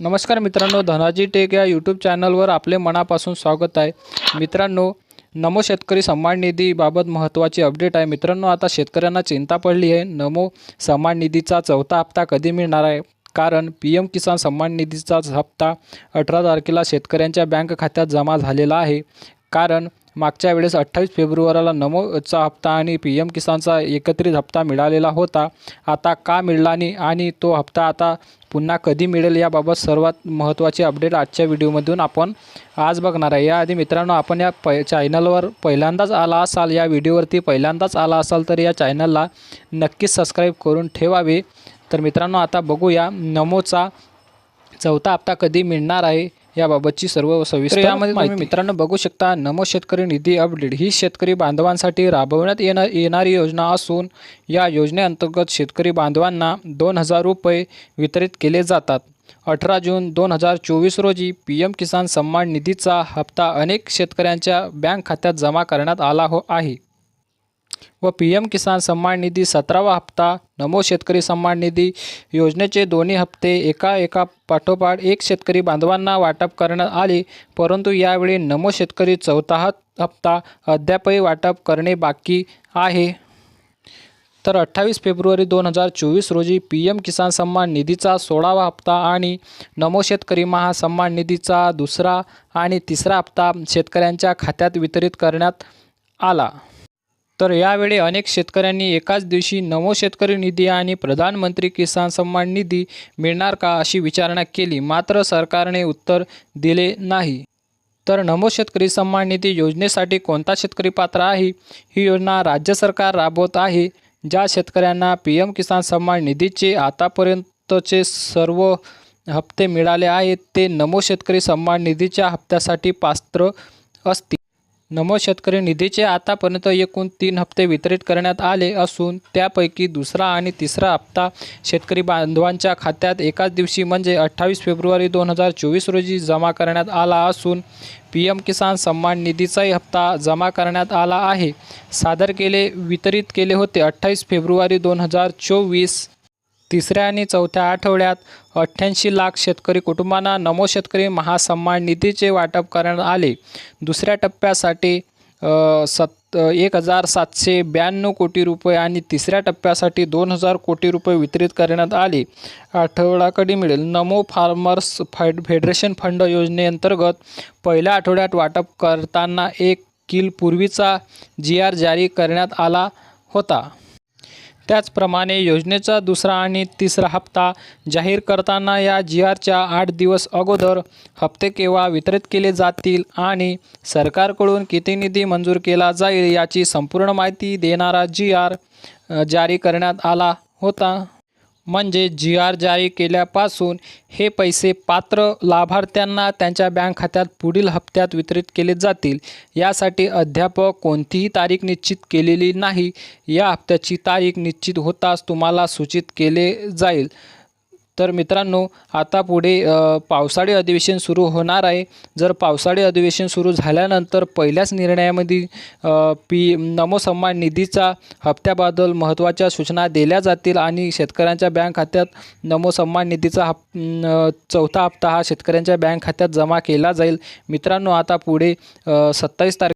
नमस्कार मित्रांनो धनाजी टेक या यूट्यूब चॅनलवर आपले मनापासून स्वागत आहे. मित्रांनो नमो शेतकरी सन्मान निधीबाबत महत्त्वाची अपडेट आहे. मित्रांनो आता शेतकऱ्यांना चिंता पडली आहे. नमो सन्मान निधीचा चौथा हप्ता कधी मिळणार आहे? कारण पी एम किसान सन्मान निधीचा हप्ता अठरा तारखेला शेतकऱ्यांच्या बँक खात्यात जमा झालेला आहे. कारण मागच्या वेळेस अठ्ठावीस फेब्रुवारीला नमोचा हप्ता आणि पी एम किसानचा एकत्रित हप्ता मिळालेला होता. आता का मिळाला नाही आणि तो हप्ता आता पुन्हा कधी मिळेल याबाबत सर्वात महत्त्वाचे अपडेट आजच्या व्हिडिओमधून आपण आज बघणार आहे. याआधी मित्रांनो आपण या प चॅनलवर पहिल्यांदाच आला असाल या व्हिडिओवरती पहिल्यांदाच आला असाल तर या चॅनलला नक्कीच सबस्क्राईब करून ठेवावे. तर मित्रांनो आता बघूया नमोचा चौथा हप्ता कधी मिळणार आहे? याबाबतची सर्व सविस्तर यामध्ये तुम्ही मित्रांनो बघू शकता नमो शेतकरी निधी अपडेट. ही शेतकरी बांधवांसाठी राबवण्यात येणार येणारी योजना असून या योजनेअंतर्गत शेतकरी बांधवांना दोन हजार रुपये वितरित केले जातात. अठरा जून दोन हजार चोवीस रोजी पी एम किसान सन्मान निधीचा हप्ता अनेक शेतकऱ्यांच्या बँक खात्यात जमा करण्यात आला हो आहे. व पी एम किसान सन्मान निधी सतरावा हप्ता नमो शेतकरी सन्मान निधी योजनेचे दोन्ही हप्ते एका एका पाठोपाठ एक शेतकरी बांधवांना वाटप करण्यात आले परंतु यावेळी नमो शेतकरी चौथा हप्ता अद्यापही वाटप करणे बाकी आहे. तर अठ्ठावीस फेब्रुवारी दोन हजार चोवीस रोजी पी एम किसान सन्मान निधीचा सोळावा हप्ता आणि नमो शेतकरी महासन्मान निधीचा दुसरा आणि तिसरा हप्ता शेतकऱ्यांच्या खात्यात वितरित करण्यात आला. तर यावेळी अनेक शेतकऱ्यांनी एकाच दिवशी नमो शेतकरी निधी आणि प्रधानमंत्री किसान सन्मान निधी मिळणार का अशी विचारणा केली. मात्र सरकारने उत्तर दिले नाही. तर नमो शेतकरी सन्मान निधी योजनेसाठी कोणता शेतकरी पात्र आहे? ही योजना राज्य सरकार राबवत आहे. ज्या शेतकऱ्यांना पी एम किसान सन्मान निधीचे आतापर्यंतचे सर्व हप्ते मिळाले आहेत ते नमो शेतकरी सन्मान निधीच्या हप्त्यासाठी पात्र असतील. नमो शेतकरी निधीचे आतापर्यंत एकूण तीन हप्ते वितरित करण्यात आले असून त्यापैकी दुसरा आणि तिसरा हप्ता शेतकरी बांधवांच्या खात्यात एकाच दिवशी म्हणजे अठ्ठावीस फेब्रुवारी दोन हजार चोवीस रोजी जमा करण्यात आला असून पी एम किसान सन्मान निधीचाही हप्ता जमा करण्यात आला आहे. सादर केले वितरित केले होते अठ्ठावीस फेब्रुवारी दोन हजार चोवीस तिसऱ्या आणि चौथ्या आठवड्यात अठ्ठ्याऐंशी लाख शेतकरी कुटुंबांना नमो शेतकरी महासन्मान निधीचे वाटप करण्यात आले. दुसऱ्या टप्प्यासाठी सत् सत एक हजार सातशे ब्याण्णव कोटी रुपये आणि तिसऱ्या टप्प्यासाठी दोन हजार कोटी रुपये वितरित करण्यात आले. आठवड्याकडे मिळेल? नमो फार्मर्स फायड फेडरेशन फंड योजनेअंतर्गत पहिल्या आठवड्यात वाटप करताना एक किल पूर्वीचा जी आर जारी करण्यात आला होता. त्याचप्रमाणे योजनेचा दुसरा आणि तिसरा हप्ता जाहीर करताना या जी आरच्या आठ दिवस अगोदर हप्ते केव्हा वितरित केले जातील आणि सरकारकडून किती निधी मंजूर केला जाईल याची संपूर्ण माहिती देणारा जी आर जारी करण्यात आला होता. म्हणजे जी आर जारी केल्यापासून हे पैसे पात्र लाभार्थ्यांना त्यांच्या बँक खात्यात पुढील हप्त्यात वितरित केले जातील. यासाठी अद्याप कोणतीही तारीख निश्चित केलेली नाही. या हप्त्याची तारीख निश्चित होताच तुम्हाला सूचित केले जाईल. तर मित्रांनो आता पुढे पावसाळी अधिवेशन सुरू होणार आहे. जर पावसाळी अधिवेशन सुरू झाल्यानंतर पहिल्याच निर्णयामध्ये पी नमो सन्मान निधीचा हप्त्याबद्दल महत्त्वाच्या सूचना दिल्या जातील आणि शेतकऱ्यांच्या बँक खात्यात नमो सन्मान निधीचा हप चौथा हप्ता हा शेतकऱ्यांच्या बँक खात्यात जमा केला जाईल. मित्रांनो आता पुढे सत्तावीस तारीख